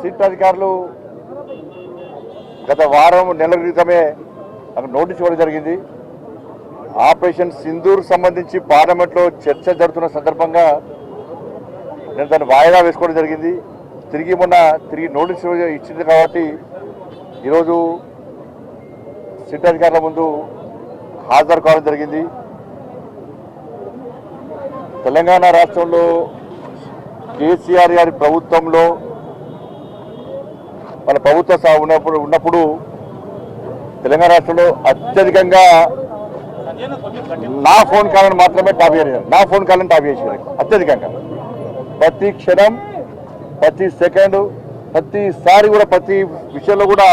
SIT అధికారులు గత వారం నెల క్రితమే నాకు నోటీస్ ఇవ్వడం జరిగింది. ఆపరేషన్ సింధూర్ సంబంధించి పార్లమెంట్లో చర్చ జరుగుతున్న సందర్భంగా నేను దాన్ని వాయిదా వేసుకోవడం జరిగింది. తిరిగి మొన్న తిరిగి నోటీస్ ఇచ్చింది కాబట్టి ఈరోజు సిట్ అధికారుల ముందు హాజరు కావడం జరిగింది. తెలంగాణ రాష్ట్రంలో కేసీఆర్ గారి ప్రభుత్వంలో మన ప్రభుత్వ సా- ఉన్నప్పుడు ఉన్నప్పుడు తెలంగాణ రాష్ట్రంలో అత్యధికంగా నా ఫోన్ కాల్ని మాత్రమే టాప్ చేశారు నా ఫోన్ కాల్ని టాప్ చేసేవారు. అత్యధికంగా. ప్రతి క్షణం ప్రతి సెకండ్ ప్రతిసారి కూడా ప్రతి విషయంలో కూడా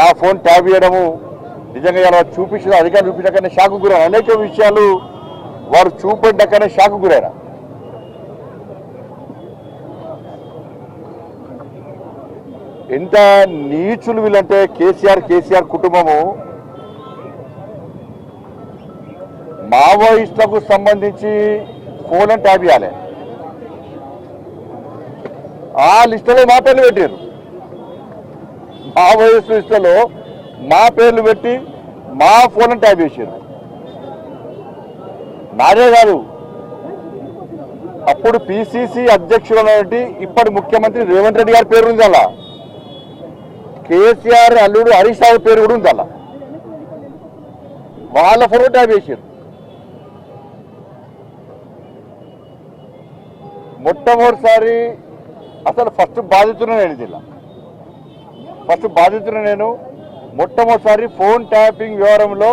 నా ఫోన్ ట్యాబ్ చేయడము నిజంగా ఇలా చూపించిన అధికారులు చూపించాకనే షాకు గురైన అనేక విషయాలు వారు చూపెట్టాకనే షాకు గురైనా ఎంత నీచులు వీళ్ళంటే కేసీఆర్ కేసీఆర్ కుటుంబము. మావోయిస్టులకు సంబంధించి ఫోన్ ట్యాబ్ చేయాలి. ఆ లిస్టులో మా పేర్లు పెట్టారు మావోయిస్టు లిస్టులో మా పేర్లు పెట్టి మా ఫోన్ ట్యాబ్ చేశారు నాదే కాదు. అప్పుడు పిసిసి అధ్యక్షుడు అనేటి ఇప్పటి ముఖ్యమంత్రి రేవంత్ రెడ్డి గారి పేరు ఉంది అలా. కేసీఆర్ అల్లుడు హరీష్ రావు పేరు కూడా ఉంది అలా వాళ్ళ ఫోటో వేసారు చేశారు. మొట్టమొదటిసారి అసలు ఫస్ట్ బాధితున్న నేను జిల్లా ఫస్ట్ బాధితున్న నేను. మొట్టమొదటిసారి ఫోన్ ట్యాపింగ్ వ్యవహారంలో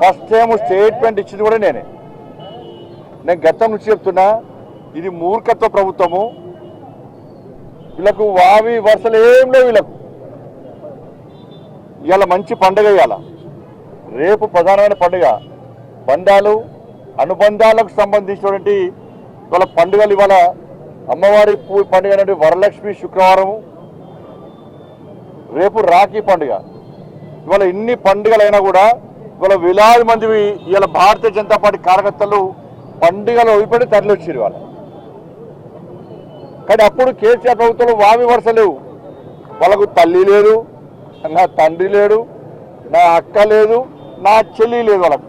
ఫస్ట్ టైం స్టేట్మెంట్ ఇచ్చింది కూడా నేనే. నేను గతం నుంచి చెప్తున్నా ఇది మూర్ఖత్వ ప్రభుత్వము. వీళ్ళకు వావి వరుసలు ఏం లేవు వీళ్ళకు. ఇవాళ మంచి పండుగ ఇవాళ. రేపు ప్రధానమైన పండుగ. బంధాలు అనుబంధాలకు సంబంధించినటువంటి ఇవాళ పండుగలు ఇవాళ అమ్మవారి పూ పండుగ అనేది వరలక్ష్మి శుక్రవారము. రేపు రాఖీ పండుగ. ఇవాళ ఇన్ని పండుగలైనా కూడా ఇవాళ వేలాది మంది ఇవాళ భారతీయ జనతా పార్టీ కార్యకర్తలు పండుగలు వదిలిపెట్టి తరలి వచ్చారు ఇవాళ. కానీ అప్పుడు కేసీఆర్ ప్రభుత్వంలో వామి వరుస లేవు. వాళ్ళకు తల్లి లేదు నా తండ్రి లేడు నా అక్క లేదు నా చెల్లి లేదు వాళ్ళకు.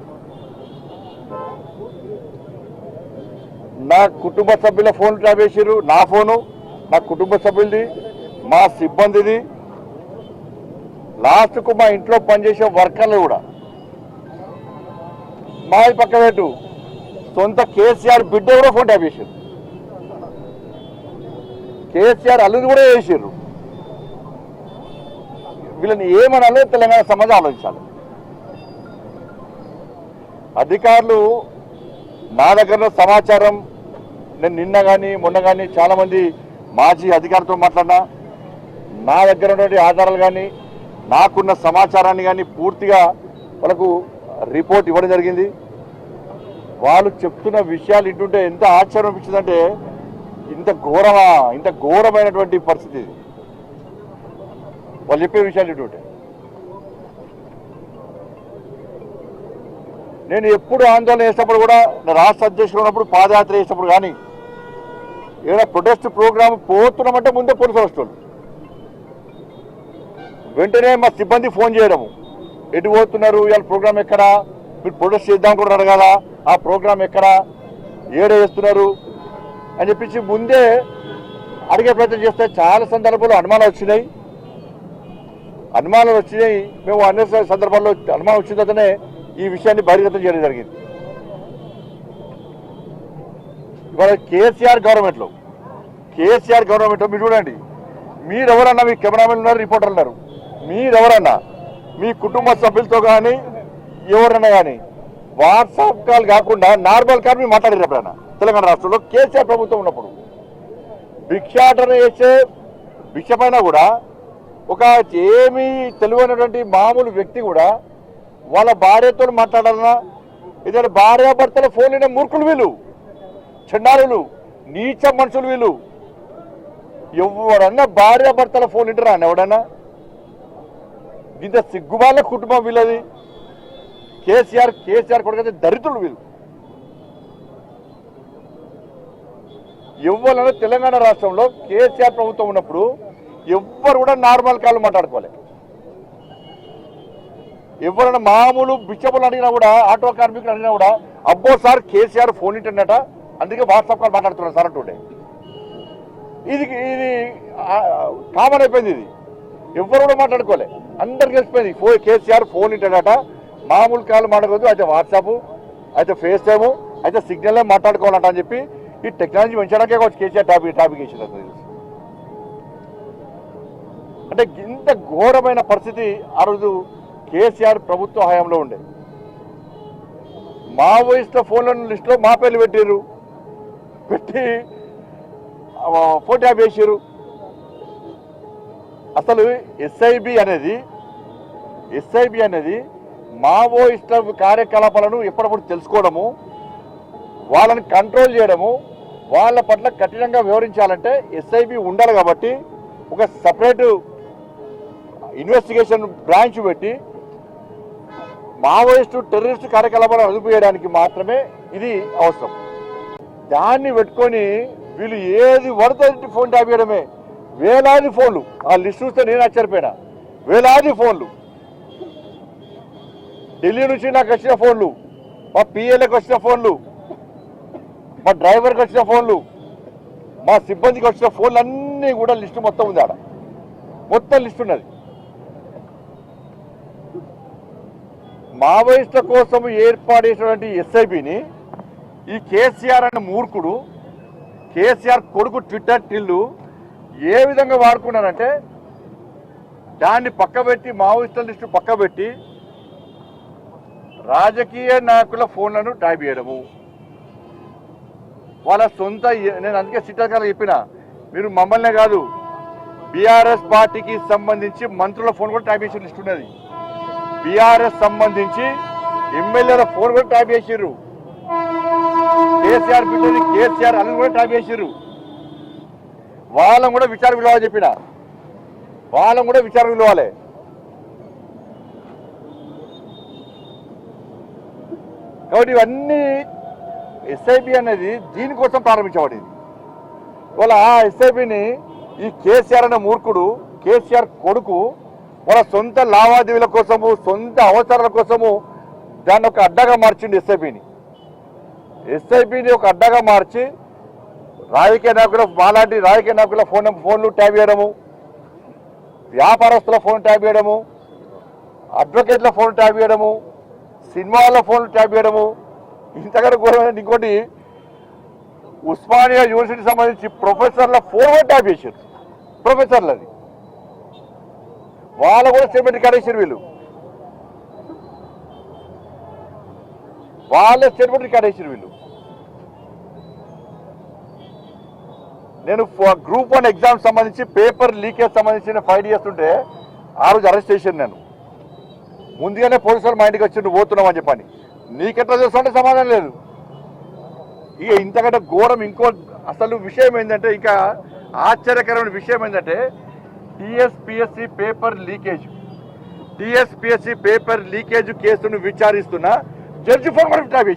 నా కుటుంబ సభ్యుల ఫోన్ ట్యాప్ వేసారు నా ఫోను నా కుటుంబ సభ్యులది మా సిబ్బందిది. లాస్ట్కు మా ఇంట్లో పనిచేసే వర్కర్లు కూడా. మా పక్క పెట్టు సొంత కేసీఆర్ బిడ్డ కూడా ఫోన్ ట్యాప్ చేశారు కేసీఆర్ అల్లుది కూడా చేసారు వీళ్ళని ఏమనాలో తెలంగాణ సమాజం ఆలోచించాలి. అధికారులు నా దగ్గర సమాచారం నేను నిన్న కానీ మొన్న కానీ చాలామంది మాజీ అధికారులతో మాట్లాడినా నా దగ్గర ఉన్నటువంటి ఆధారాలు కానీ నాకున్న సమాచారాన్ని కానీ పూర్తిగా వాళ్ళకు రిపోర్ట్ ఇవ్వడం జరిగింది. వాళ్ళు చెప్తున్న విషయాలు ఇంటుంటే ఎంత ఆశ్చర్యం అనిపించిందంటే ఇంత ఘోరమా ఇంత ఘోరమైనటువంటి పరిస్థితి ఇది. వాళ్ళు చెప్పే విషయాలు ఇటువంటి నేను ఎప్పుడు ఆందోళన చేసినప్పుడు కూడా నా రాష్ట్ర అధ్యక్షుడు ఉన్నప్పుడు పాదయాత్ర చేసినప్పుడు కానీ ఏదైనా ప్రొటెస్ట్ ప్రోగ్రామ్ పోతున్నామంటే ముందే పోలీసు వస్తారు వెంటనే మా సిబ్బంది ఫోన్ చేయడము. ఎటు పోతున్నారు ఇవాళ ప్రోగ్రామ్ ఎక్కడ? మీరు ప్రొటెస్ట్ చేద్దాం కూడా అడగాలా ఆ ప్రోగ్రామ్ ఎక్కడ? ఏడ వేస్తున్నారు అని చెప్పేసి ముందే అడిగే ప్రయత్నం చేస్తే చాలా సందర్భాలు అనుమానాలు వచ్చినాయి. అనుమానాలు వచ్చినాయి. మేము అన్ని సందర్భాల్లో అనుమానం వచ్చిన తర్వాతనే ఈ విషయాన్ని బహిర్గతం చేయడం జరిగింది. ఇవాళ కేసీఆర్ గవర్నమెంట్లో కేసీఆర్ గవర్నమెంట్లో మీరు చూడండి. మీరెవరన్నా మీ కెమెరామెన్ ఉన్నారు రిపోర్టర్ ఉన్నారు. మీరెవరన్నా మీ కుటుంబ సభ్యులతో కానీ ఎవరన్నా కానీ వాట్సాప్ కాల్ కాకుండా నార్మల్ కాల్ మీరు మాట్లాడారు ఎప్పుడైనా? తెలంగాణ రాష్ట్రంలో కేసీఆర్ ప్రభుత్వం ఉన్నప్పుడు. భిక్షాటన చేసే భిక్ష పైన కూడా ఒక ఏమీ తెలివైనటువంటి మామూలు వ్యక్తి కూడా వాళ్ళ భార్యతో మాట్లాడాలన్నా ఇద్దరు భార్యాభర్తల ఫోన్ మూర్ఖులు వీళ్ళు చండాలులు నీచ మనుషులు వీళ్ళు. ఎవడన్నా భార్యాభర్తల ఫోన్ ఇంటరా ఎవడన్నా? ఇంత సిగ్గుబాల కుటుంబం వీళ్ళది. కేసీఆర్ కేసీఆర్ కొడుకైతే దరిద్రులు వీళ్ళు. ఎవరైనా తెలంగాణ రాష్ట్రంలో కేసీఆర్ ప్రభుత్వం ఉన్నప్పుడు ఎవ్వరు కూడా నార్మల్ కాళ్ళు మాట్లాడుకోవాలి ఎవరైనా మామూలు బిచ్చబులు అడిగినా కూడా ఆటో కార్మికులు అడిగినా కూడా అబ్బో సార్ కేసీఆర్ ఫోన్ ఇంటర్నెట అందుకే వాట్సాప్ కాల్ మాట్లాడుతున్నారు సార్ అంటుండే. ఇది ఇది కామన్ అయిపోయింది ఇది. ఎవరు కూడా మాట్లాడుకోలే. అందరు కలిసిపోయింది ఫో కేసీఆర్ ఫోన్ ఇంటర్నెట మామూలు కాల్ మాట్లాడకూడదు అయితే వాట్సాప్ అయితే ఫేస్ టైము అయితే సిగ్నల్ మాట్లాడుకోవాలంట అని చెప్పి ఈ టెక్నాలజీ పెంచడానికే కొంచెం కేసీఆర్ టాపిక్ టాపిక్ ఇచ్చింది అంటే ఇంత ఘోరమైన పరిస్థితి ఆ రోజు కేసీఆర్ ప్రభుత్వ హయాంలో ఉండే. మావోయిస్టుల ఫోన్ల లిస్టులో మా పేర్లు పెట్టారు పెట్టి ఫోటో వేసారు అసలు ఎస్ఐబి అనేది ఎస్ఐబి అనేది మావోయిస్టుల కార్యకలాపాలను ఎప్పటికప్పుడు తెలుసుకోవడము వాళ్ళని కంట్రోల్ చేయడము వాళ్ళ పట్ల కఠినంగా వివరించాలంటే ఎస్ఐబి ఉండాలి కాబట్టి ఒక సపరేట్ ఇన్వెస్టిగేషన్ బ్రాంచ్ పెట్టి మావోయిస్టు టెర్రరిస్టు కార్యకలాపాలను అదుపు చేయడానికి మాత్రమే ఇది అవసరం. దాన్ని పెట్టుకొని వీళ్ళు ఏది పడుతుంది ఫోన్ ట్యాప్ చేయడమే. వేలాది ఫోన్లు ఆ లిస్ట్ చూస్తే నేను ఆశ్చర్యపోయినా. వేలాది ఫోన్లు. ఢిల్లీ నుంచి నాకు వచ్చిన ఫోన్లు మా పిఏలకు వచ్చిన ఫోన్లు మా డ్రైవర్కి వచ్చిన ఫోన్లు మా సిబ్బందికి వచ్చిన ఫోన్లు అన్నీ కూడా లిస్టు మొత్తం ఉంది ఆడ. మొత్తం లిస్ట్ ఉన్నది. మావోయిస్టుల కోసం ఏర్పాటు చేసినటువంటి ఎస్ఐబిని ఈ కేసీఆర్ అనే మూర్ఖుడు కేసీఆర్ కొడుకు ట్విట్టర్ టిల్లు ఏ విధంగా వాడుకున్నారంటే దాన్ని పక్కబెట్టి మావోయిస్టుల లిస్టు పక్కబెట్టి రాజకీయ నాయకుల ఫోన్లను ట్యాప్ చేయడము. వాళ్ళ సొంత నేను అందుకే సిట్టాకాల చెప్పిన మీరు మమ్మల్నే కాదు బీఆర్ఎస్ పార్టీకి సంబంధించి మంత్రుల ఫోన్ కూడా ట్యాప్ చేసే లిస్ట్ ఉన్నది. బీఆర్ఎస్ సంబంధించి ఎమ్మెల్యేల ఫోన్ కూడా ట్యాప్ చేసిర్రు. కేసీఆర్ బిడ్డని కేసీఆర్ అని కూడా ట్యాప్ చేసిర్రు. వాళ్ళని కూడా విచార విలువ చెప్పిన. వాళ్ళని కూడా విచారణ విలువాలి కాబట్టి ఇవన్నీ ఎస్ఐబి అనేది దీనికోసం ప్రారంభించబడింది. వాళ్ళ ఆ ఎస్ఐబిని ఈ కేసీఆర్ అనే మూర్ఖుడు కేసీఆర్ కొడుకు వాళ్ళ సొంత లావాదేవీల కోసము సొంత అవసరాల కోసము దాన్ని ఒక అడ్డగా మార్చింది ఎస్ఐపిని ఎస్ఐపిని ఒక అడ్డగా మార్చి రాజకీయ నాయకుల మాలాంటి రాజకీయ నాయకుల ఫోన్ ఫోన్లు ట్యాబ్ చేయడము వ్యాపారస్తుల ఫోన్ ట్యాబ్ చేయడము అడ్వకేట్ల ఫోన్ ట్యాబ్ చేయడము సినిమాల ఫోన్లు ట్యాప్ చేయడము. ఇంతకంటే ఘోరమైన ఇంకోటి ఉస్మానియా యూనివర్సిటీకి సంబంధించి ప్రొఫెసర్ల ఫోన్ కూడా ట్యాప్ చేశారు. ప్రొఫెసర్లది. వాళ్ళ కూడా స్టేట్మెంట్ రికార్డ్ వీళ్ళు. వాళ్ళ స్టేట్మెంట్ రికార్డ్ చేశారు వీళ్ళు. నేను గ్రూప్ వన్ ఎగ్జామ్ సంబంధించి పేపర్ లీకేజ్ సంబంధించిన ఫైల్ చేస్తుంటే ఆ రోజు అరెస్ట్ చేశాను నేను. ముందుగానే పోలీసులు మా ఇంటికి వచ్చి నువ్వు పోతున్నావు అని చెప్పని. నీకెట్లా చూస్తుంటే సమాధానం లేదు. ఇక ఇంతకంటే ఘోరం ఇంకో అసలు విషయం ఏంటంటే ఇంకా ఆశ్చర్యకరమైన విషయం ఏంటంటే TSPSC paper leakage. TSPSC paper leakage కేసును విచారిస్తున్న జడ్జి ఫోన్ కూడా tap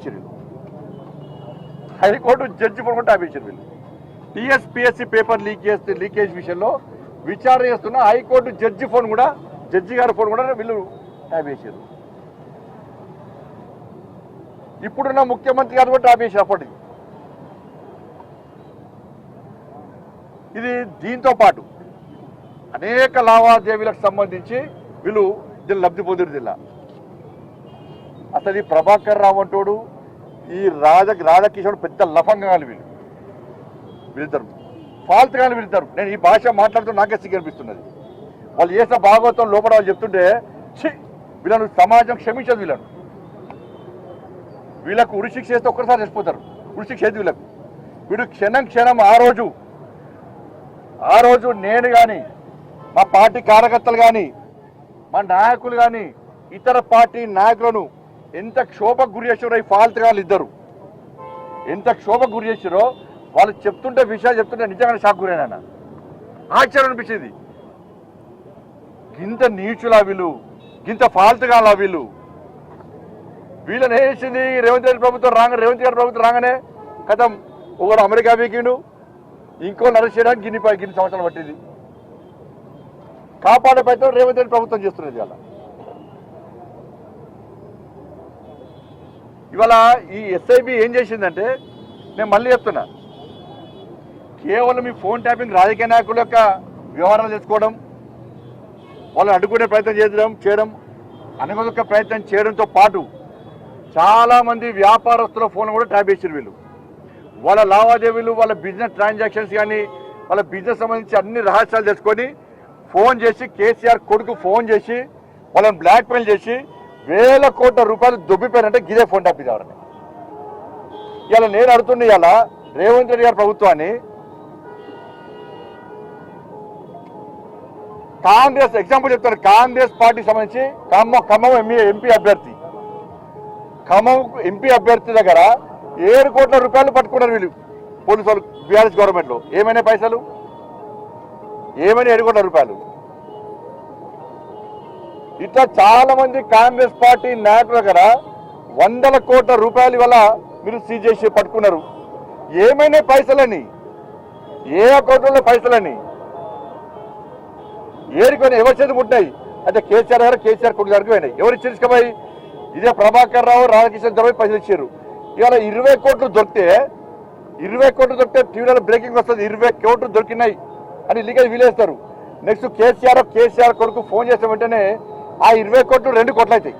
high court judge phone కూడా ట్యాప్ వీళ్ళు. టిఎస్పిఎస్సి పేపర్ లీకేజ్ లీకేజ్ విషయంలో విచారణ చేస్తున్న హైకోర్టు జడ్జి ఫోన్ కూడా జడ్జి గారి ఫోన్ కూడా వీళ్ళు ట్యాప్ చేశారు ఇప్పుడున్న ముఖ్యమంత్రి గారు కూడా ట్యాప్ చేశారు అప్పటికి. ఇది దీంతో పాటు అనేక లావాదేవీలకు సంబంధించి వీళ్ళు దీన్ని లబ్ధి పొందిరు జిల్లా. అసలు ఈ ప్రభాకర్ రావు అంటోడు ఈ రాజ రాధాకిషోడు పెద్ద లఫంగాలు వీళ్ళు. వీళ్ళిద్దరు. కానీ వీళ్ళిద్దరు. నేను ఈ భాష మాట్లాడుతూ నాకే సిగ్గు అనిపిస్తున్నది. వాళ్ళు చేసిన భాగవతం లోపల వాళ్ళు చెప్తుంటే ఛీ! వీళ్ళను సమాజం క్షమించదు వీళ్ళను. వీళ్ళకు ఉరిశిక్ష చేస్తే ఒక్కసారి చచ్చిపోతారు. ఉరిశిక్ష చేతి వీళ్ళకు? వీడు క్షణం క్షణం ఆ రోజు ఆ రోజు నేను కానీ మా పార్టీ కార్యకర్తలు కానీ మా నాయకులు కానీ ఇతర పార్టీ నాయకులను ఎంత క్షోభకు గురి చేసారో ఈ ఫాల్ట్ వాళ్ళు ఇద్దరు. ఎంత క్షోభకు గురి చేసారో వాళ్ళు చెప్తుంటే విషయాలు చెప్తుంటే నిజంగానే షాక్ గురైనా ఆశ్చర్యం అనిపించేది. గింత నీచులా వీళ్ళు గింత ఫాల్ట్ కాలా వీళ్ళు. వీళ్ళని వేసింది రేవంత్ రెడ్డి ప్రభుత్వం రాగా రేవంత్ గారి ప్రభుత్వం రాగానే కథం ఒకడు అమెరికా వీకిండు ఇంకో నరసేయడానికి గిన్ని గిన్ని సంవత్సరాలు పట్టింది. కాపాడే ప్రయత్నం రేవంత్ రెడ్డి ప్రభుత్వం చేస్తున్నది ఇవాళ. ఇవాళ ఈ ఎస్ఐబి ఏం చేసిందంటే నేను మళ్ళీ చెప్తున్నా కేవలం ఈ ఫోన్ ట్యాపింగ్ రాజకీయ నాయకుల యొక్క వ్యవహారాలు తెచ్చుకోవడం వాళ్ళని అడ్డుకునే ప్రయత్నం చేయడం చేయడం అనగదొక్క ప్రయత్నం చేయడంతో పాటు చాలామంది వ్యాపారస్తుల ఫోన్ కూడా ట్యాప్ చేసారు వీళ్ళు. వాళ్ళ లావాదేవీలు వాళ్ళ బిజినెస్ ట్రాన్సాక్షన్స్ కానీ వాళ్ళ బిజినెస్ సంబంధించి అన్ని రహస్యాలు తెచ్చుకొని ఫోన్ చేసి కేసీఆర్ కొడుకు ఫోన్ చేసి వాళ్ళని బ్లాక్మెయిల్ చేసి వేల కోట్ల రూపాయలు దొబ్బిపోయారంటే గిదే ఫోన్ ట్యాప్ ఇవ్వాలని ఇలా నేను అడుగుతున్నా ఇలా రేవంత్ రెడ్డి గారి ప్రభుత్వాన్ని కాంగ్రెస్ ఎగ్జాంపుల్ చెప్తాను. కాంగ్రెస్ పార్టీ సంబంధించి ఖమ్మం ఖమ్మం ఎంపీ ఎంపీ అభ్యర్థి. ఖమ్మం ఎంపీ అభ్యర్థి దగ్గర ఏడు కోట్ల రూపాయలు పట్టుకున్నారు వీళ్ళు పోలీసు వాళ్ళు బీఆర్ఎస్ గవర్నమెంట్లో. ఏమైనా పైసలు? ఏమని ఏడు కోట్ల రూపాయలు? ఇట్లా చాలా మంది కాంగ్రెస్ పార్టీ నాయకుల దగ్గర వందల కోట్ల రూపాయలు వల్ల మీరు సీజ్ చేసి పట్టుకున్నారు. ఏమైనా పైసలని? ఏ అకౌంట్లో పైసలని? ఏడుకొని ఎవరి చేతి ముట్టినాయి? అంటే కేసీఆర్ గారు కేసీఆర్ కొడుకు గారికి పోయినాయి. ఎవరు ఇచ్చేసుకోబోయి ఇదే ప్రభాకర్ రావు రాధాకృష్ణ గారు పైసలు ఇచ్చారు. ఇవాళ ఇరవై కోట్లు దొరికితే ఇరవై కోట్లు దొరికితే టీవీలో బ్రేకింగ్ వస్తుంది. ఇరవై కోట్లు దొరికినాయి. అని లీగల్ వీలేస్తారు. నెక్స్ట్ కేసీఆర్ కేసీఆర్ కొడుకు ఫోన్ చేసిన వెంటనే ఆ ఇరవై కోట్లు రెండు కోట్లు అవుతాయి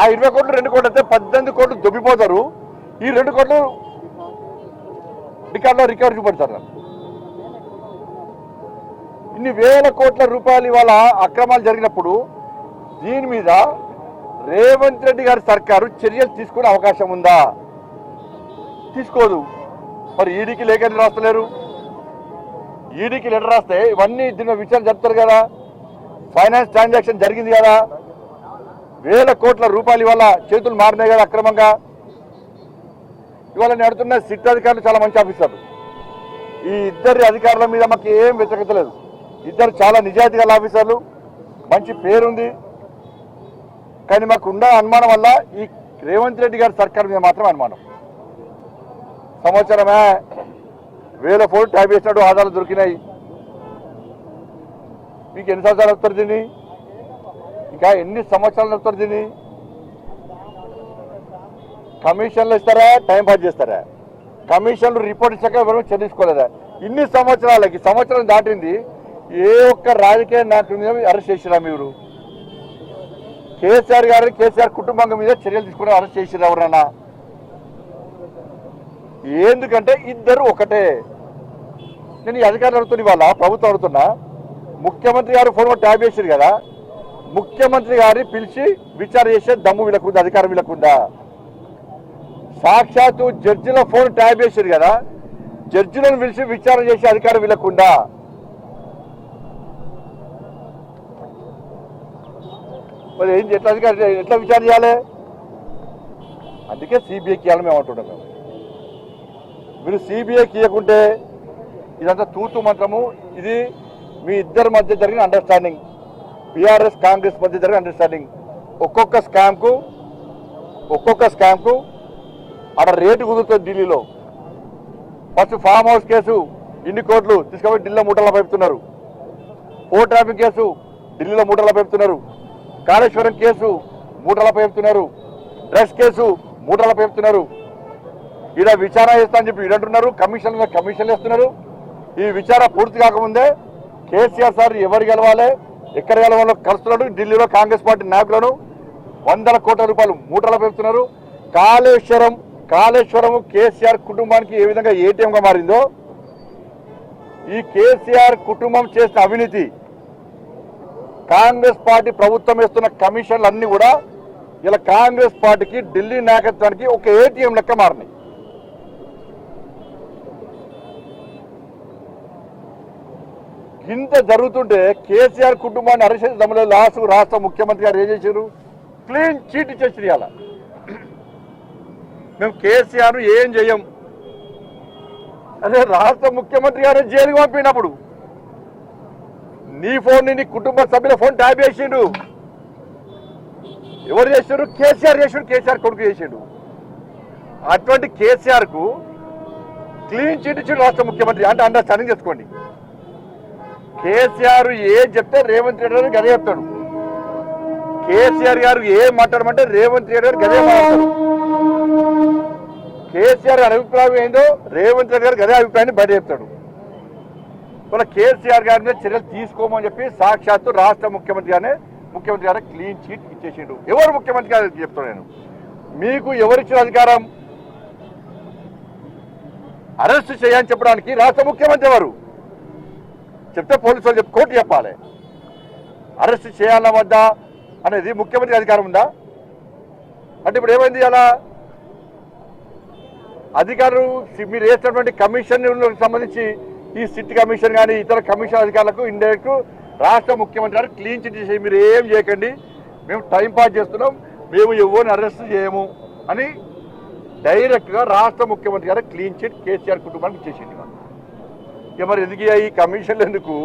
ఆ ఇరవై కోట్లు రెండు కోట్లు అయితే పద్దెనిమిది కోట్లు దొబ్బిపోతారు. ఈ రెండు కోట్లు రికార్డులో రికవర్ చూపెడతారు ఇన్ని వేల కోట్ల రూపాయలు ఇవాళ అక్రమాలు జరిగినప్పుడు దీని మీద రేవంత్ రెడ్డి గారి సర్కారు చర్యలు తీసుకునే అవకాశం ఉందా? తీసుకోదు. మరి ఈడీకి లేఖలు రాస్తలేరు. ఈడీకి లెటర్ రాస్తే ఇవన్నీ దీని మీద విచారణ జరుపుతారు కదా. ఫైనాన్స్ ట్రాన్సాక్షన్ జరిగింది కదా. వేల కోట్ల రూపాయలు ఇవాళ చేతులు మారినాయి కదా అక్రమంగా. ఇవాళ నడుతున్న అడుగుతున్న సిట్ అధికారులు చాలా మంచి ఆఫీసర్లు. ఈ ఇద్దరి అధికారుల మీద మాకు ఏం వ్యతిరేకత లేదు. ఇద్దరు చాలా నిజాయితీ గల ఆఫీసర్లు. మంచి పేరుంది. కానీ మాకు ఉన్న అనుమానం వల్ల ఈ రేవంత్ రెడ్డి గారి సర్కార్ మీద మాత్రం అనుమానం. సంవత్సరమే వేల ఫోన్ ట్యాప్ చేసినట్టు ఆధారాలు దొరికినాయి. మీకు ఎన్ని సంవత్సరాలు వస్తారు దీన్ని? ఇంకా ఎన్ని సంవత్సరాలు వస్తారు దీన్ని? కమిషన్లు ఇస్తారా? టైం పాస్ చేస్తారా? కమిషన్లు రిపోర్ట్ ఇచ్చాక ఎవరు చెల్లించుకోలేదా ఇన్ని సంవత్సరాలకి సంవత్సరం దాటింది. ఏ ఒక్క రాజకీయ నాయకుల మీద అరెస్ట్ చేసిరా మీరు? కేసీఆర్ గారు కేసీఆర్ కుటుంబం మీద చర్యలు తీసుకుని అరెస్ట్ చేసిరా ఎవరన్నా? ఎందుకంటే ఇద్దరు ఒకటే. నేను ఈ అధికారులు అడుగుతున్నా ఇవాళ ప్రభుత్వం అడుగుతున్నా ముఖ్యమంత్రి గారు ఫోన్ ట్యాబ్ చేశారు కదా ముఖ్యమంత్రి గారిని పిలిచి విచారణ చేసే దమ్ము వీళ్ళకుందా అధికారం వీళ్ళకుందా? సాక్షాత్తు జడ్జిల ఫోన్ ట్యాబ్ చేశారు కదా జడ్జిలను పిలిచి విచారణ చేసే అధికారం వీళ్ళకుందా? మరి ఏం ఎట్లా అధికారం ఎట్లా విచారణ చేయాలి? అందుకే సిబిఐకి ఇవ్వాలని మేము అంటున్నాం మేము. మీరు సిబిఐకి ఇవ్వకుంటే ఇదంతా తూతు మంత్రము. ఇది మీ ఇద్దరి మధ్య జరిగిన అండర్స్టాండింగ్ బీఆర్ఎస్ కాంగ్రెస్ మధ్య జరిగిన అండర్స్టాండింగ్ ఒక్కొక్క స్కామ్కు ఒక్కొక్క స్కామ్కు అక్కడ రేటు కుదురుతుంది ఢిల్లీలో. ఫస్ట్ ఫామ్ హౌస్ కేసు ఇన్ని కోట్లు తీసుకుపోయి ఢిల్లీలో మూటల్లో పెడుతున్నారు ఓ ట్రాఫిక్ కేసు ఢిల్లీలో మూటల్లో పెడుతున్నారు కాళేశ్వరం కేసు మూటల పెడుతున్నారు డ్రగ్స్ కేసు మూటల పెడుతున్నారు ఈడ విచారణ చేస్తా అని చెప్పి ఈడంటున్నారు కమిషన్ కమిషన్లు వేస్తున్నారు. ఈ విచారణ పూర్తి కాకముందే కేసీఆర్ సార్ ఎవరు గెలవాలి ఎక్కడ గెలవాలో కలుస్తున్నాడు ఢిల్లీలో కాంగ్రెస్ పార్టీ నాయకులను వందల కోట్ల రూపాయలు మూటలు పెడుతున్నారు కాళేశ్వరం కాళేశ్వరం కేసీఆర్ కుటుంబానికి ఏ విధంగా ఏటీఎంగా మారిందో ఈ కేసీఆర్ కుటుంబం చేసిన అవినీతి కాంగ్రెస్ పార్టీ ప్రభుత్వం వేస్తున్న కమిషన్లు అన్నీ కూడా ఇలా కాంగ్రెస్ పార్టీకి ఢిల్లీ నాయకత్వానికి ఒక ఏటీఎం లెక్క మారినాయి. ఇంత జరుగుతుంటే కేసీఆర్ కుటుంబాన్ని అరెస్ట్ చేసి లాస్ట్ రాష్ట్ర ముఖ్యమంత్రి గారు ఏం చేశారు? క్లీన్ చీట్ ఇచ్చేసి ఇవాళ. మేము కేసీఆర్ ఏం చేయం? అదే రాష్ట్ర ముఖ్యమంత్రి గారు జైలుకి పంపినప్పుడు నీ ఫోన్ నీ కుటుంబ సభ్యుల ఫోన్ ట్యాప్ చేసిండు. ఎవరు చేసిండు? కేసీఆర్ చేసిండు కేసీఆర్ కొడుకు చేసిండు. అటువంటి కేసీఆర్కు క్లీన్ చీట్ ఇచ్చిండు రాష్ట్ర ముఖ్యమంత్రి అంటే అండర్స్టాండింగ్ చేసుకోండి. కేసీఆర్ ఏ చెప్తే రేవంత్ రెడ్డి గారు గదే చెప్తాడు. కేసీఆర్ గారు ఏం మాట్లాడమంటే రేవంత్ రెడ్డి గారు గదే మాట్లాడతాడు కేసీఆర్ గారి అభిప్రాయం ఏందో రేవంత్ రెడ్డి గారు గదే అభిప్రాయాన్ని బయట చెప్తాడు. మన కేసీఆర్ గారి మీద చర్యలు తీసుకోమని చెప్పి సాక్షాత్తు రాష్ట్ర ముఖ్యమంత్రి గానే ముఖ్యమంత్రి గారు క్లీన్ చీట్ ఇచ్చేసిండు. ఎవరు ముఖ్యమంత్రి గారు చెప్తాను నేను. మీకు ఎవరిచ్చిన అధికారం? అరెస్ట్ చేయని చెప్పడానికి రాష్ట్ర ముఖ్యమంత్రి ఎవరు? చెప్తే పోలీసులు చెప్పి కోర్టు చెప్పాలి. అరెస్ట్ చేయాలా వద్దా అనేది ముఖ్యమంత్రి అధికారం ఉందా? అంటే ఇప్పుడు ఏమైంది అలా? అధికారులు మీరు వేసినటువంటి కమిషన్ సంబంధించి ఈ సిట్ కమిషన్ కానీ ఇతర కమిషన్ అధికారులకు ఇండైరెక్ట్ రాష్ట్ర ముఖ్యమంత్రి గారు క్లీన్ చిట్ చేసి మీరు ఏం చేయకండి. మేము టైం పాస్ చేస్తున్నాం. మేము ఎవరిని అరెస్ట్ చేయము అని డైరెక్ట్గా రాష్ట్ర ముఖ్యమంత్రి గారు క్లీన్ చిట్ కేసీఆర్ కుటుంబానికి ఇచ్చేసింది మరి ఎందుకు ఈ కమిషన్లు ఎందుకు?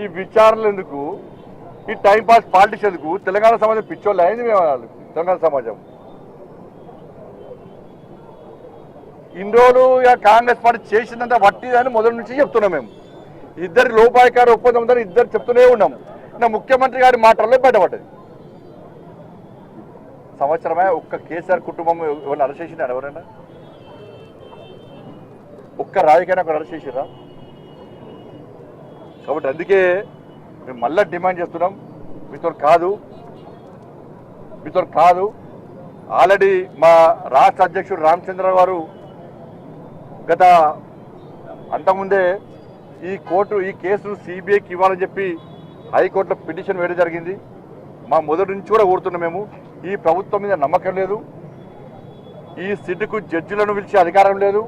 ఈ విచారణలు ఎందుకు? ఈ టైంపాస్ పాలిటిక్స్ ఎందుకు? తెలంగాణ సమాజం పిచ్చోళ్ళు అయింది మేము వాళ్ళు, తెలంగాణ సమాజం. ఇన్ని రోజులు ఇక కాంగ్రెస్ పార్టీ చేసిందంటే వట్టిదని మొదటి నుంచి చెప్తున్నాం మేము. ఇద్దరి లోపాయకార ఒప్పందం ఉందని ఇద్దరు చెప్తూనే ఉన్నాం. నా ముఖ్యమంత్రి గారి మాటల్లో బయటపడ్డది సంవత్సరమే ఒక్క కేసీఆర్ కుటుంబం ఎవరిని అరెస్ట్ చేసిందా ఎవరైనా? ఒక్క రాజకీయాన్ని ఒక అరెస్ట్ చేసిరా కాబట్టి అందుకే మేము మళ్ళీ డిమాండ్ చేస్తున్నాం. మీతో కాదు. మీతో కాదు. ఆల్రెడీ మా రాష్ట్ర అధ్యక్షుడు రామచంద్ర గారు గత అంతకుముందే ఈ కోర్టు ఈ కేసును సిబిఐకి ఇవ్వాలని చెప్పి హైకోర్టులో పిటిషన్ వేయడం జరిగింది. మా మొదటి నుంచి కూడా కోరుతున్నాం మేము. ఈ ప్రభుత్వం మీద నమ్మకం లేదు. ఈ సిట్కు జడ్జిలను పిలిచే అధికారం లేదు.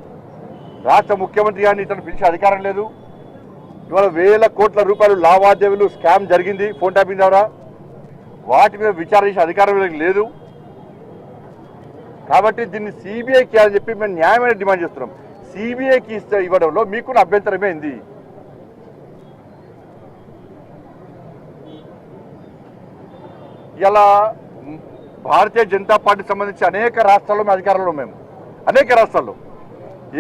రాష్ట్ర ముఖ్యమంత్రి గారిని ఇతను పిలిచే అధికారం లేదు. ఇవాళ వేల కోట్ల రూపాయలు లావాదేవీలు స్కామ్ జరిగింది ఫోన్ ట్యాపింగ్ ద్వారా. వాటి మీద విచారణ చేసే అధికారం వీళ్ళకి లేదు. కాబట్టి దీన్ని సిబిఐకి అని చెప్పి మేము న్యాయమైన డిమాండ్ చేస్తున్నాం. సిబిఐకి ఇస్తే ఇవ్వడంలో మీకున్న అభ్యంతరమేంది ఇలా భారతీయ జనతా పార్టీ సంబంధించి అనేక రాష్ట్రాల్లో మేము అధికారంలో మేము. అనేక రాష్ట్రాల్లో.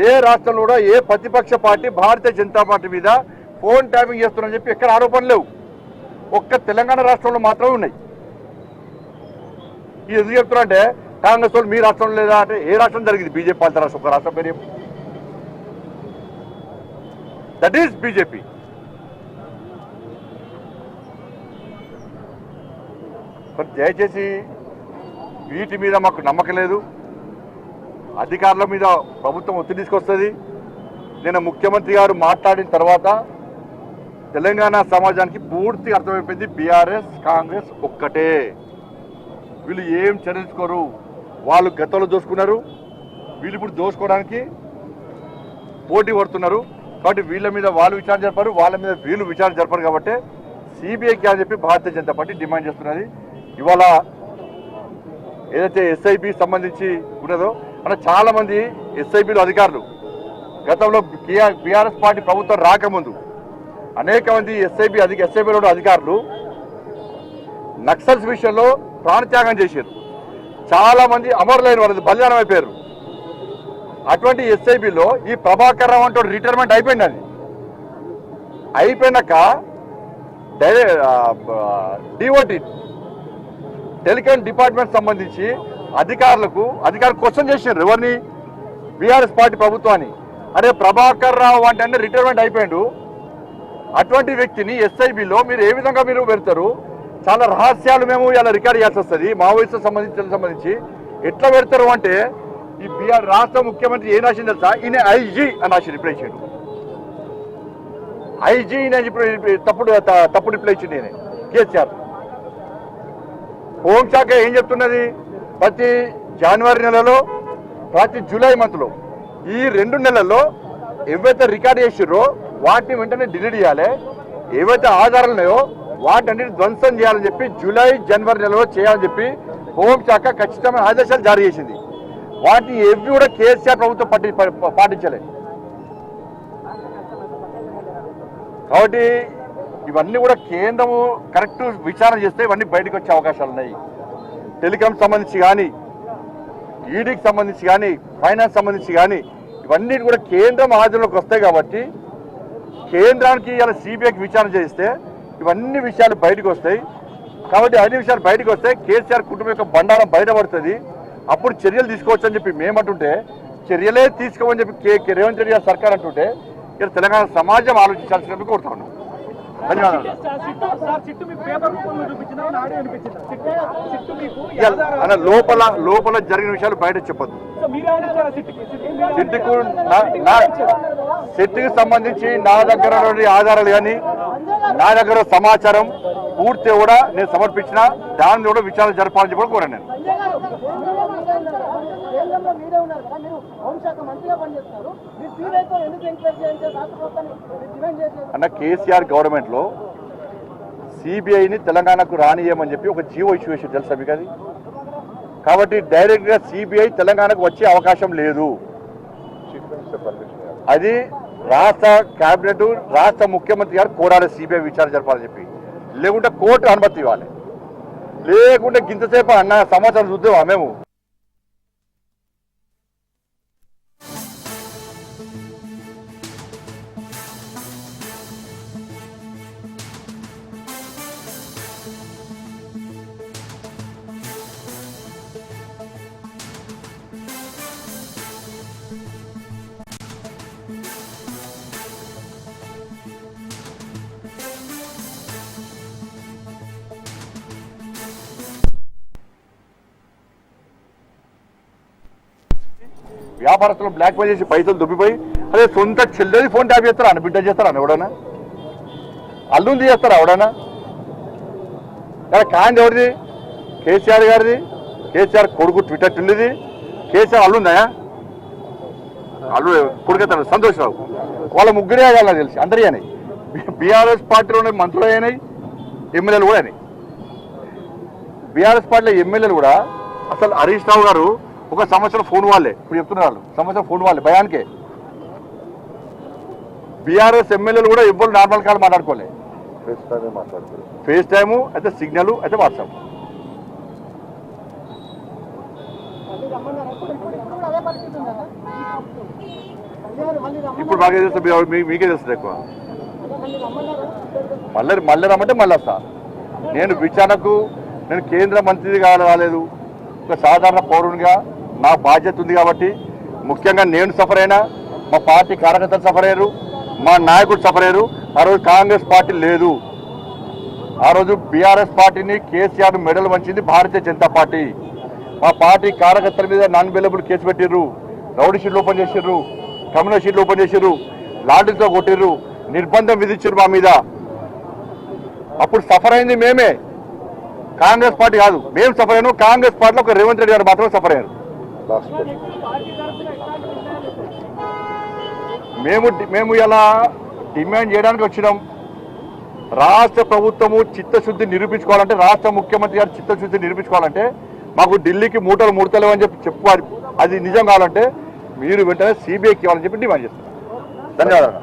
ఏ రాష్ట్రంలో కూడా ఏ ప్రతిపక్ష పార్టీ భారతీయ జనతా పార్టీ మీద ఫోన్ ట్యాపింగ్ చేస్తున్నారని చెప్పి ఎక్కడ ఆరోపణలు లేవు. ఒక్క తెలంగాణ రాష్ట్రంలో మాత్రమే ఉన్నాయి. ఇది ఎందుకు చెప్తున్నారంటే కాంగ్రెస్ వాళ్ళు మీ రాష్ట్రంలో లేదా అంటే ఏ రాష్ట్రం జరిగింది? బీజేపీ పాలిత రాష్ట్రం ఒక రాష్ట్రం పేరు దట్ ఈస్ బీజేపీ. మరి దయచేసి వీటి మీద మాకు నమ్మకం లేదు. అధికారుల మీద ప్రభుత్వం ఒత్తిడి తీసుకొస్తుంది. నేను ముఖ్యమంత్రి గారు మాట్లాడిన తర్వాత తెలంగాణ సమాజానికి పూర్తి అర్థమైపోయింది బీఆర్ఎస్ కాంగ్రెస్ ఒక్కటే. వీళ్ళు ఏం చర్చించుకోరు? వాళ్ళు గతంలో దోసుకున్నారు వీళ్ళు ఇప్పుడు దోసుకోవడానికి పోటీ పడుతున్నారు. కాబట్టి వీళ్ళ మీద వాళ్ళు విచారణ జరపరు వాళ్ళ మీద వీళ్ళు విచారణ జరపరు కాబట్టి సిబిఐకి అని చెప్పి భారతీయ జనతా పార్టీ డిమాండ్ చేస్తున్నది. ఇవాళ ఏదైతే ఎస్ఐబి సంబంధించి ఉన్నదో అంటే చాలామంది ఎస్ఐబిలు అధికారులు గతంలో బీఆర్ఎస్ పార్టీ ప్రభుత్వం రాకముందు అనేక మంది ఎస్ఐబి అధిక ఎస్ఐబిలో అధికారులు నక్సల్స్ విషయంలో ప్రాణత్యాగం చేశారు. చాలా మంది అమరులైన వాళ్ళది బలిదానం అయిపోయారు. అటువంటి ఎస్ఐబిలో ఈ ప్రభాకర్ రావు అంటే రిటైర్మెంట్ అయిపోయింది అది. అయిపోయినాక డిఓటి టెలికాం డిపార్ట్మెంట్ సంబంధించి అధికారులకు అధికారులు క్వశ్చన్ చేసినారు. ఎవరిని? బీఆర్ఎస్ పార్టీ ప్రభుత్వాన్ని. అరే ప్రభాకర్ రావు అంటే రిటైర్మెంట్ అయిపోయాడు. అటువంటి వ్యక్తిని ఎస్ఐబిలో మీరు ఏ విధంగా మీరు పెడతారు? చాలా రహస్యాలు మేము ఇలా రికార్డ్ చేయాల్సి వస్తుంది. మావోయిస్టు సంబంధించి సంబంధించి ఎట్లా పెడతారు అంటే ఈ బీఆర్ రాష్ట్ర ముఖ్యమంత్రి ఏం రాసింది తెలుసా? ఈయన ఐజీ అని రాసి రిప్లై ఇచ్చాడు ఐజీ అని చెప్పి తప్పుడు తప్పుడు రిప్లై ఇచ్చింది నేను కేసీఆర్. హోంశాఖ ఏం చెప్తున్నది? ప్రతి జనవరి నెలలో ప్రతి జూలై మంత్లో ఈ రెండు నెలల్లో ఎవరైతే రికార్డ్ చేసిర్రో వాటిని వెంటనే డిలీట్ చేయాలి. ఏవైతే ఆధారాలు ఉన్నాయో వాటన్నిటి ధ్వంసం చేయాలని చెప్పి జూలై జనవరి నెలలో చేయాలని చెప్పి హోంశాఖ ఖచ్చితమైన ఆదేశాలు జారీ చేసింది. వాటిని ఎవి కూడా కేసీఆర్ ప్రభుత్వం పట్టి ప- పాటించలేదు కాబట్టి ఇవన్నీ కూడా కేంద్రము కరెక్ట్ విచారణ చేస్తే ఇవన్నీ బయటకు వచ్చే అవకాశాలు ఉన్నాయి. టెలికాం సంబంధించి కానీ ఈడీకి సంబంధించి కానీ ఫైనాన్స్ సంబంధించి కానీ ఇవన్నీ కూడా కేంద్రం ఆధీనంలోకి వస్తాయి కాబట్టి కేంద్రానికి ఇలా సిబిఐకి విచారణ చేస్తే ఇవన్నీ విషయాలు బయటకు వస్తాయి. కాబట్టి అన్ని విషయాలు బయటకు వస్తాయి కేసీఆర్ కుటుంబం యొక్క బండారం బయటపడుతుంది అప్పుడు చర్యలు తీసుకోవచ్చు అని చెప్పి మేమంటుంటే చర్యలే తీసుకోమని చెప్పి రేవంత్ రెడ్డి గారి సర్కార్ అంటుంటే ఇక్కడ తెలంగాణ సమాజం ఆలోచించాల్సినట్టు కోరుతా ఉన్నాం. ధన్యవాదాలు. లోపల లోపల జరిగిన విషయాలు బయట చెప్పొద్దు. సిట్టుకి సెట్కి సంబంధించి నా దగ్గర ఆధారాలు కానీ నా దగ్గర సమాచారం పూర్తి కూడా నేను సమర్పించిన దాన్ని కూడా విచారణ జరపాలని కూడా కోరాను నేను. అన్న కేసీఆర్ గవర్నమెంట్లో సిబిఐని తెలంగాణకు రానియమని చెప్పి ఒక జీవో ఇష్యూ చేసి తెలుసా మీకు అది? కాబట్టి డైరెక్ట్గా సిబిఐ తెలంగాణకు వచ్చే అవకాశం లేదు. చెప్పండి అది రాష్ట్ర కేబినెట్ రాష్ట్ర ముఖ్యమంత్రి గారు కోరాలి సిబిఐ విచారణ జరపాలని చెప్పి. లేకుంటే కోర్టు అనుమతి ఇవ్వాలి. లేకుంటే గింతసేపు అన్న సమాచారం చూద్దామా మేము? వ్యాపారస్తులు బ్లాక్ మెయిల్ చేసి పైసలు దుబ్బిపోయి అదే సొంత చెల్లెది ఫోన్ ట్యాప్ చేస్తారా? అన్న బిడ్డ చేస్తారా? అన్న ఎవడన్నా? అల్లుంది చేస్తారా ఎవడన్నా? కానీ కాంది ఎవరిది? కేసీఆర్ గారిది? కేసీఆర్ కొడుకు ట్విట్టర్ ఉండేది కేసీఆర్ అల్లుందా అల్లు కొడుకెత్తాడు సంతోష్ రావు. వాళ్ళ ముగ్గురే కాదు నాకు తెలిసి. అందరి అయినాయి బీఆర్ఎస్ పార్టీలో ఉన్న మంత్రులు అయినాయి ఎమ్మెల్యేలు కూడా అయినాయి. బీఆర్ఎస్ పార్టీలో ఎమ్మెల్యేలు కూడా అసలు హరీష్ రావు గారు ఒక సంవత్సరం ఫోన్ వాళ్ళే. ఇప్పుడు చెప్తున్నారు వాళ్ళు. సంవత్సరం ఫోన్ వాళ్ళే భయానికే. బీఆర్ఎస్ ఎమ్మెల్యేలు కూడా ఎవ్వరు నార్మల్ కాల్ మాట్లాడుకోలే. ఫేస్ టైము అయితే సిగ్నల్ అయితే వాట్సాప్. ఇప్పుడు బాగా తెలుస్తుంది? మీకే తెలుస్తుంది ఎక్కువ. మళ్ళీ మళ్ళీ మళ్ళీ రమ్మంటే మళ్ళీ వస్తా. నేను విచారణకు నేను కేంద్ర మంత్రిది కావాలి రాలేదు. ఒక సాధారణ పౌరునిగా నా బాధ్యత ఉంది కాబట్టి ముఖ్యంగా నేను సఫర్ అయినా మా పార్టీ కార్యకర్తలు సఫర్ అయ్యారు మా నాయకుడు సఫర్ అయ్యారు. ఆ రోజు కాంగ్రెస్ పార్టీ లేదు. ఆ రోజు బీఆర్ఎస్ పార్టీని కేసీఆర్ మెడల్ వంచింది భారతీయ జనతా పార్టీ. మా పార్టీ కార్యకర్తల మీద నాన్ అవైలబుల్ కేసు పెట్టిర్రు రౌడీ షీట్లు ఓపెన్ చేసిర్రు కమ్యూనల్ షీట్లు ఓపెన్ చేసిర్రు లాఠీలతో కొట్టిర్రు నిర్బంధం విధించారు మా మీద. అప్పుడు సఫర్ అయింది మేమే. కాంగ్రెస్ పార్టీ కాదు మేము సఫర్ అయ్యాను కాంగ్రెస్ పార్టీలో ఒక రేవంత్ రెడ్డి గారు మాత్రమే సఫర్ అయ్యారు. మేము మేము ఇలా డిమాండ్ చేయడానికి వచ్చినాం. రాష్ట్ర ప్రభుత్వము చిత్తశుద్ధి నిరూపించుకోవాలంటే రాష్ట్ర ముఖ్యమంత్రి గారు చిత్తశుద్ధి నిరూపించుకోవాలంటే మాకు ఢిల్లీకి మూటలు ముడతలేవు అని చెప్పి చెప్పారు అది నిజం కావాలంటే మీరు వెంటనే సిబిఐకి ఇవ్వాలని చెప్పి డిమాండ్ చేస్తున్నారు ధన్యవాదాలు.